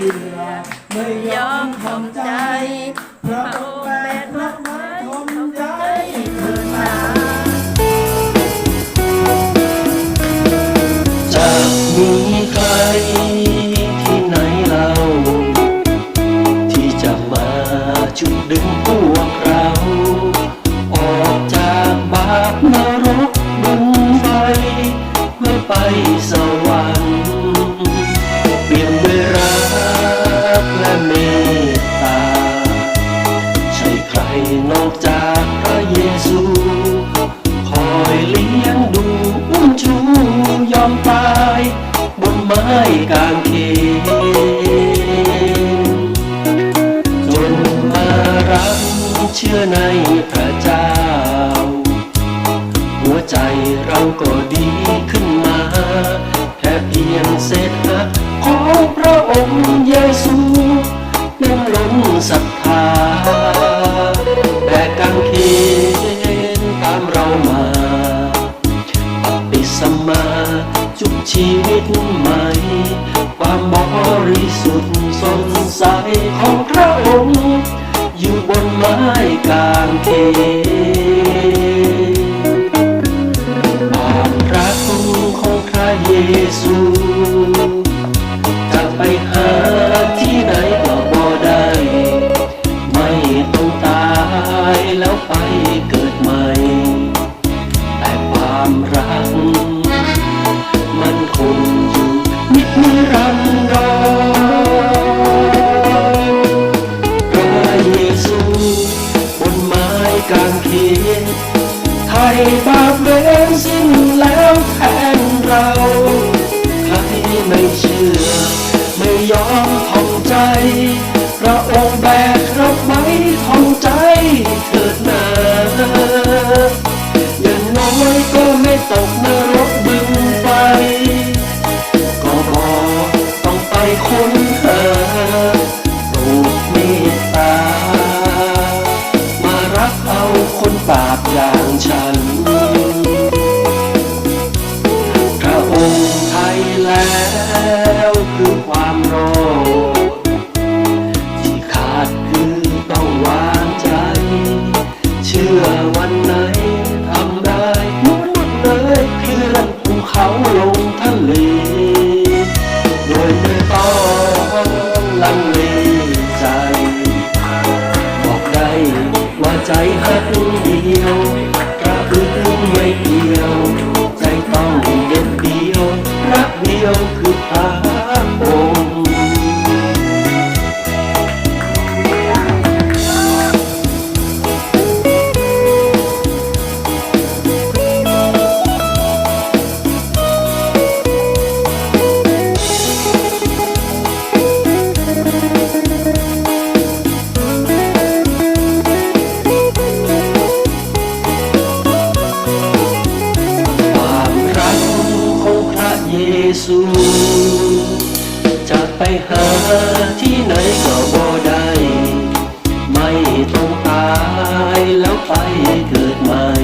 you. ายบนไม้กางเขนจนมารักเชื่อในพระ สมาจุดชีวิตใหม่ ความบริสุทธิ์สดใสของพระองค์ อยู่บนไม้กางเขนความรักของพระเยซู cool. เดียวกระพือือไม่เดียว ใจต้องเด็เดียวรักเดียวคือพา จะไปหาที่ไหนก็บ่ได้ ไม่ต้องตายแล้วไปเกิดใหม่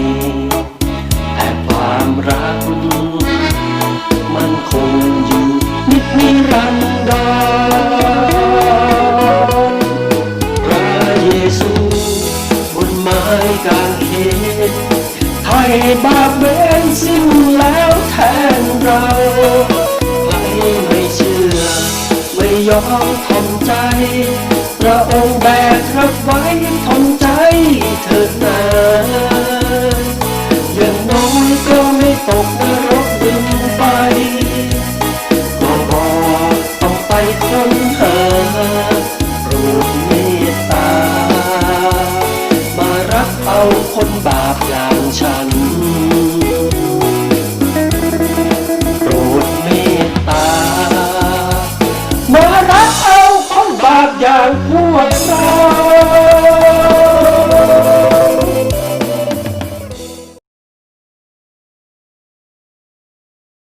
ลองทำใจ พระองค์แบกรับไว้ทำใจเธอดนาอย่างน้อยก็ไม่ตกนรกดึงไฟก็บอกต้องไปทนเธอรูปเมตตา มารับเอาคนบาปอย่างฉัน